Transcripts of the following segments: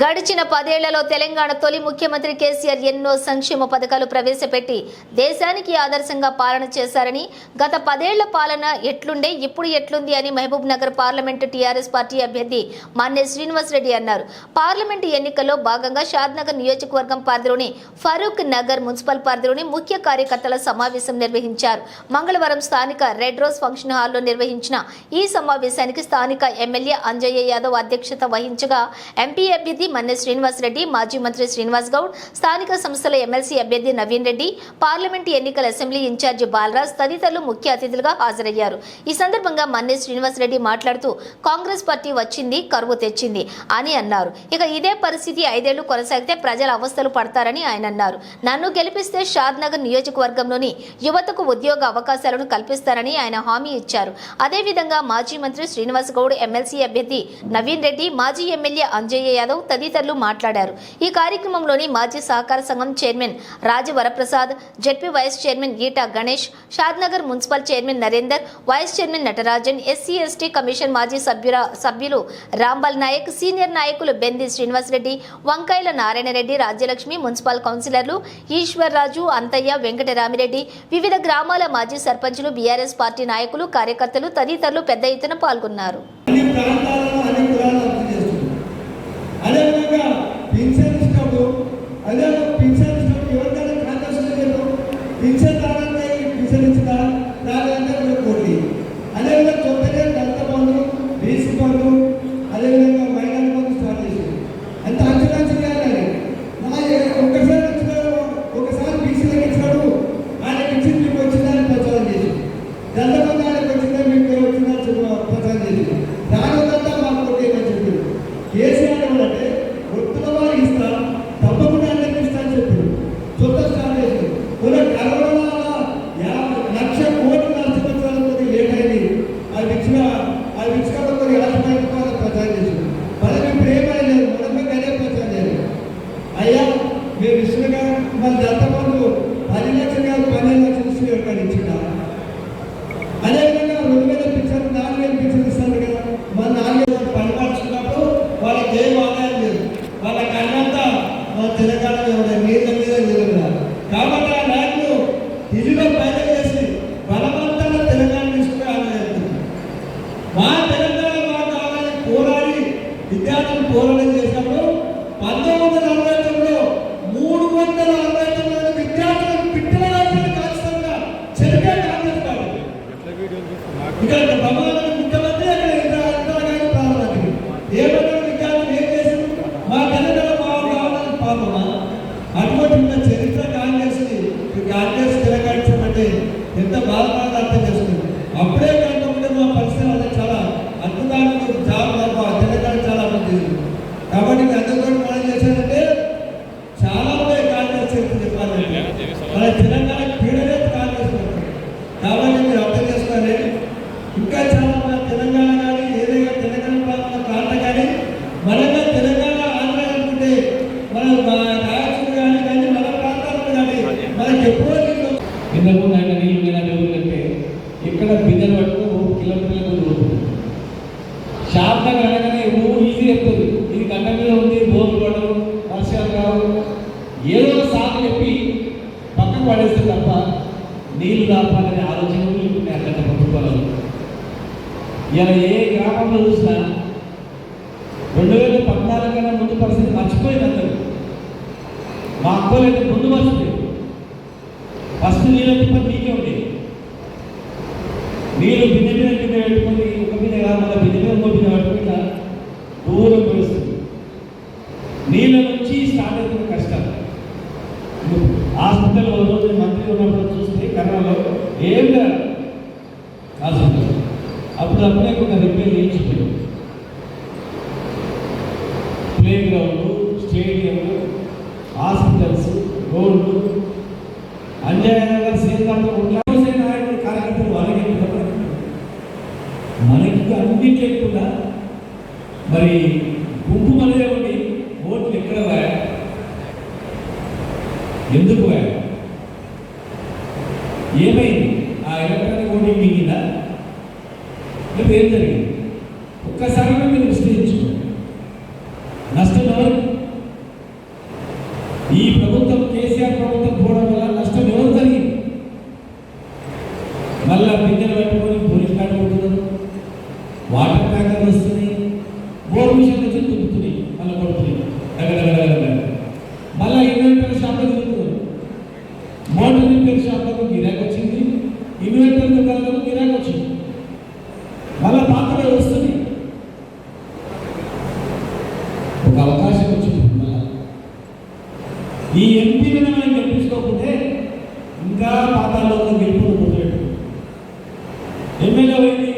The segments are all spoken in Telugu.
గడిచిన పదేళ్ళలో తెలంగాణ తొలి ముఖ్యమంత్రి కేసీఆర్ ఎన్నో సంక్షేమ పథకాలు ప్రవేశపెట్టి దేశానికి ఆదర్శంగా పాలన చేశారని గత పదేళ్ళ పాలన ఎట్లుండే ఇప్పుడు ఎట్లుంది అని Mahabub Nagar parliament TRS party అభ్యర్థి మన్నే శ్రీనివాస్ రెడ్డి అన్నారు. పార్లమెంటు ఎన్నికల్లో భాగంగా షాద్నగర్ నియోజకవర్గం పరిధిలోని ఫరూక్ నగర్ మున్సిపల్ పరిధిలోని ముఖ్య కార్యకర్తల సమావేశం నిర్వహించారు. మంగళవారం స్థానిక రెడ్ రోజ్ ఫంక్షన్ హాల్లో నిర్వహించిన ఈ సమావేశానికి స్థానిక ఎమ్మెల్యే అంజయ్య యాదవ్ అధ్యక్షత వహించగా ఎంపీ అభ్యర్థి మన్నె శ్రీనివాస్ రెడ్డి మాజీ మంత్రి శ్రీనివాస్ గౌడ్ స్థానిక సంస్థల ఎమ్మెల్సీ అభ్యర్థి నవీన్ రెడ్డి పార్లమెంటు ఎన్నికల అసెంబ్లీ ఇన్ఛార్జి బాలరాజ్ తదితరులు ముఖ్య అతిథులుగా హాజరయ్యారు. ఈ సందర్భంగా మన్నె శ్రీనివాస్ రెడ్డి మాట్లాడుతూ కాంగ్రెస్ పార్టీ వచ్చింది కరువు తెచ్చింది అని అన్నారు. ఇక ఇదే పరిస్థితి ఐదేళ్ళు కొనసాగితే ప్రజల అవస్థలు పడతారని ఆయన అన్నారు. నన్ను గెలిపిస్తే షాద్ నగర్ నియోజకవర్గంలోని యువతకు ఉద్యోగ అవకాశాలను కల్పిస్తారని ఆయన హామీ ఇచ్చారు. అదేవిధంగా మాజీ మంత్రి శ్రీనివాస్ గౌడ్ ఎమ్మెల్సీ అభ్యర్థి నవీన్ రెడ్డి మాజీ ఎమ్మెల్యే అంజయ్య యాదవ్ తదితరులు మాట్లాడారు. ఈ కార్యక్రమంలోని మాజీ సహకార సంఘం chairman Rajavaraprasad ZP vice chairman Eeta Ganesh Shadnagar municipal chairman Narender vice chairman Natarajan SC ST commission మాజీ సభ్యుల సభ్యులు రాంబల్ నాయక్ సీనియర్ నాయకులు బెంది శ్రీనివాసరెడ్డి వంకాయల నారాయణరెడ్డి రాజ్యలక్ష్మి మున్సిపల్ కౌన్సిలర్లు ఈశ్వర్ రాజు అంతయ్య వెంకటరామిరెడ్డి వివిధ గ్రామాల మాజీ సర్పంచులు బీఆర్ఎస్ పార్టీ నాయకులు కార్యకర్తలు తదితరులు పెద్ద ఎత్తున పాల్గొన్నారు. అదేవిధంగా పింఛన్ ఇచ్చినప్పుడు అదేవిధంగా ఇక్కడ ప్రభుత్వానికి ముఖ్యమంత్రి అక్కడ ఇందిరా ఇందిరాగాంధీ ప్రధానమంత్రి ఏమన్నా విద్యార్థులు ఏం చేశారు మా తెలంగాణ బాగు కావాలని పాపమా అటువంటి ఉన్న చరిత్ర కాంగ్రెస్ కాంగ్రెస్ తెలంగాణ ఎంత బాధపడాలో అర్థం చేస్తుంది అప్పుడే కాకుండా మా పరిస్థితి అనేది చాలా అద్భుతానికి జాబ్ తప్ప తెలంగాణ చాలా మంది కాబట్టి మీ అందరూ కూడా మనం చేశారంటే చాలా ఉన్నాయి కాంగ్రెస్ చరిత్ర చెప్పాలంటే మన తెలంగాణ పీడనే కాంగ్రెస్ పార్టీ. కాబట్టి మీరు అర్థం చేసుకోవాలి ఇంకా చాలా మన తెలంగాణ కానీ ఏదైనా తెలంగాణ ప్రాంత ప్రాంతం కానీ మనగా తెలంగాణ ఆంధ్ర అనుకుంటే మన మన రాయచూరు కానీ కానీ మన ప్రాంతాల్లో కానీ మనకి ఎప్పుడో నీళ్ళు ఇంతకుముందు ఆయన నీళ్ళు మీద లేవులంటే ఇక్కడ బిందెలు పట్టుకుని ఓ కిలోమీటర్ల ముందు పోతుంది శాంతంగా అనగానే ఓ ఈజీ ఎక్కుతుంది ఇది గంట మీద ఉంది బోర్లు పడవు వర్షాలు రావు ఏదో ఒక సాగు చెప్పి పక్కకు పడేస్తే తప్ప నీళ్ళు రాపాలనే ఆలోచన ఉన్నాయి అక్కడ ప్రభుత్వాలలో ఇలా ఏ గ్రామంలో చూసినా రెండు వేల పద్నాలుగు కన్నా ముందు పరిస్థితి మర్చిపోయింది అందరూ. మా అక్కలైతే ముందు మర్చిపోయింది ఫస్ట్ నీళ్ళ తిప్ప నీకే ఉండేది నీళ్ళు బిన్నె మీద కింద పెట్టుకొని ఒక మీద కాదు బిన్నె మీద ఇంకో మీద పెట్టుకుంటా దూరం పోయిస్తుంది నీళ్ళ నుంచి స్టార్ట్ అవుతున్న కష్టం. హాస్పిటల్ ఓ రోజు మంత్రి ఉన్నప్పుడు చూస్తే కర్రలో ఏం లేదు. హాస్పిటల్ అప్పుడు అప్పుడే కొంత రిపేర్ చేయించిపోయాం ప్లే గ్రౌండ్ స్టేడియంలు హాస్పిటల్స్ రోడ్లు అన్యాయంగా సీతాంతం ఉండే నాయకులు కార్యకర్తలు వాళ్ళకి మనకి అన్నింటి కూడా మరి గుంపు మనదే ఉండి ఓట్లు ఎక్కడ పోయా ఎందుకు పోయా ఏమైంది? ఆ ఎలక్ట్రానిక్ ఓటింగ్ మిగిలిందా? అంటే ఏం జరిగింది. ఒక్కసారి మీరు విశ్లేషించుకోండి నష్టం ఎవరు? ఈ ప్రభుత్వం కేసీఆర్ ప్రభుత్వం పోవడం వల్ల నష్టం ఎవరు జరిగింది? మళ్ళా పిల్లలు పెట్టుకొని పోలీస్ కార్డు పెట్టుకున్నారు వాటర్ ట్యాంకర్లు వస్తుంది బోర్ మిషన్ వచ్చింది ఎంపీని మనం గెలిపించుకోకపోతే ఇంకా పాతాల్లో గెలుపు మొదలెట్టు. ఎమ్మెల్యే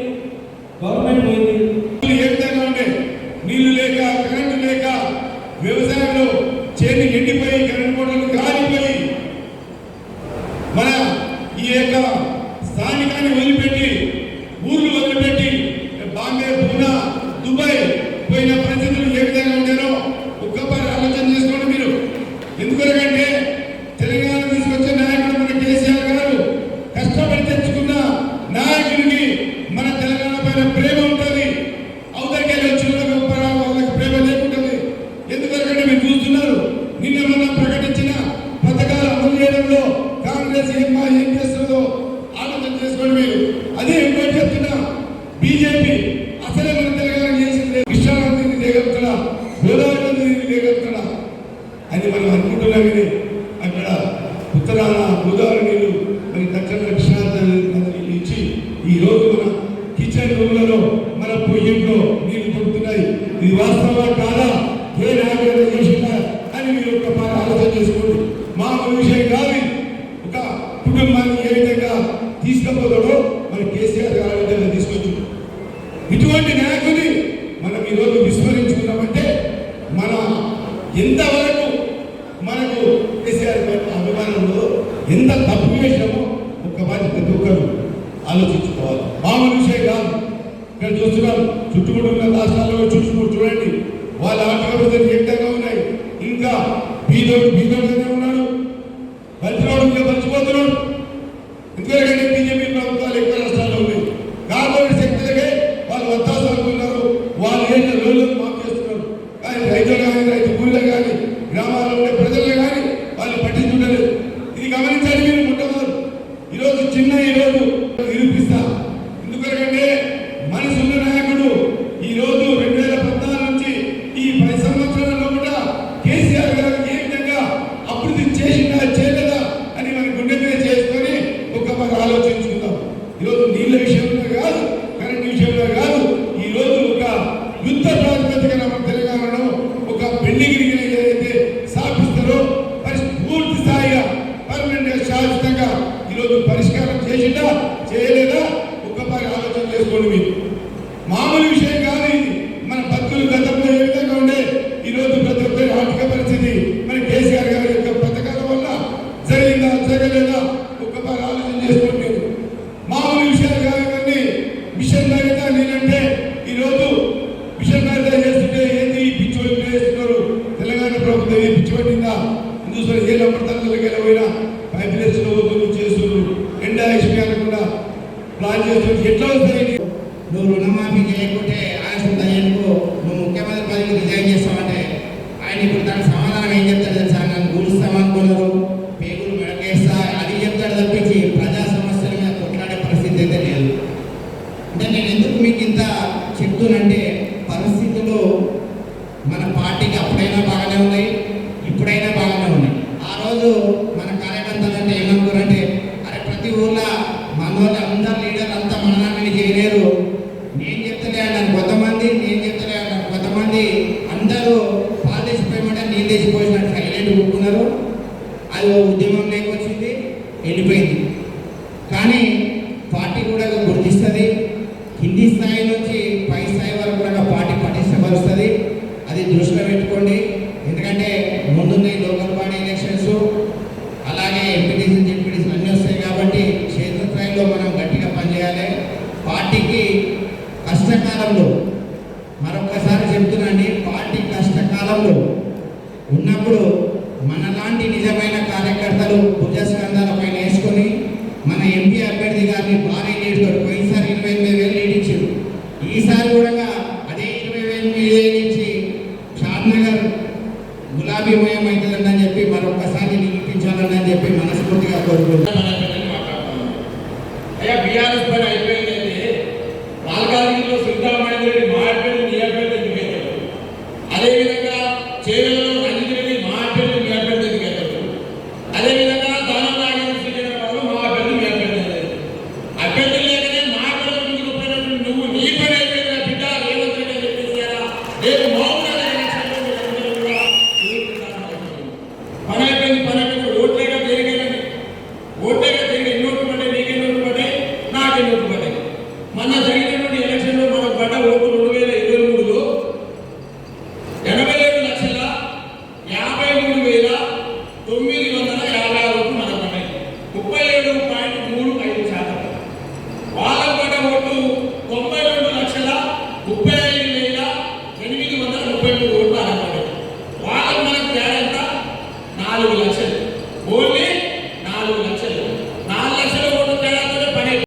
ఈరోజు విస్మరించుకున్నామంటే మన ఎంతవరకు మనకు కేసీఆర్ అభిమానంలో ఎంత తప్పు వేసినామో ఒక్క వారి ప్రతి ఒక్కరు ఆలోచించుకోవాలి. మామూలు విషయం కాదు. ఇక్కడ చూస్తున్నాను చుట్టుకుంటున్న రాష్ట్రాల్లో చూసుకుంటూ చూడండి. వాళ్ళ ఆటగాళ్ళు పరిస్థితులు ఉన్నాయి. ఇంకా బీదోడు బీదోడు ఉన్నాడు. మంచివాడు ఇంకా మంచిపోతున్నాడు ఎందుకంటే రోజు మన కార్యకర్తలు అంటే ఏమనుకోరంటే అరే ప్రతి ఊళ్ళో మన వాళ్ళు అందరు లీడర్ అంతా మన నాన్న చేయలేరు. నేను చెప్తలే అన్నాను కొంతమంది నేను చెప్తలే అన్నాను కొంతమంది అందరూ పాలు తీసిపోయమంటే నేను తెచ్చిపోయినట్టు హైలైట్ ఒప్పుకున్నారు అది ఉద్యమం లేకొచ్చింది వెళ్ళిపోయింది. కానీ పార్టీ కూడా గుర్తిస్తుంది. కింది స్థాయి నుంచి పై స్థాయి వరకు కూడా పార్టీ పటిష్టపరుస్తుంది అది దృష్టిలో పెట్టుకోండి. కాలంలో ఉన్నప్పుడు మనలాంటి నిజమైన కార్యకర్తలు భుజస్కంధాలపైన వేసుకొని మన ఎంపీ అభ్యర్థి గారిని భారీ నీటితో పోయినసారి ఇరవై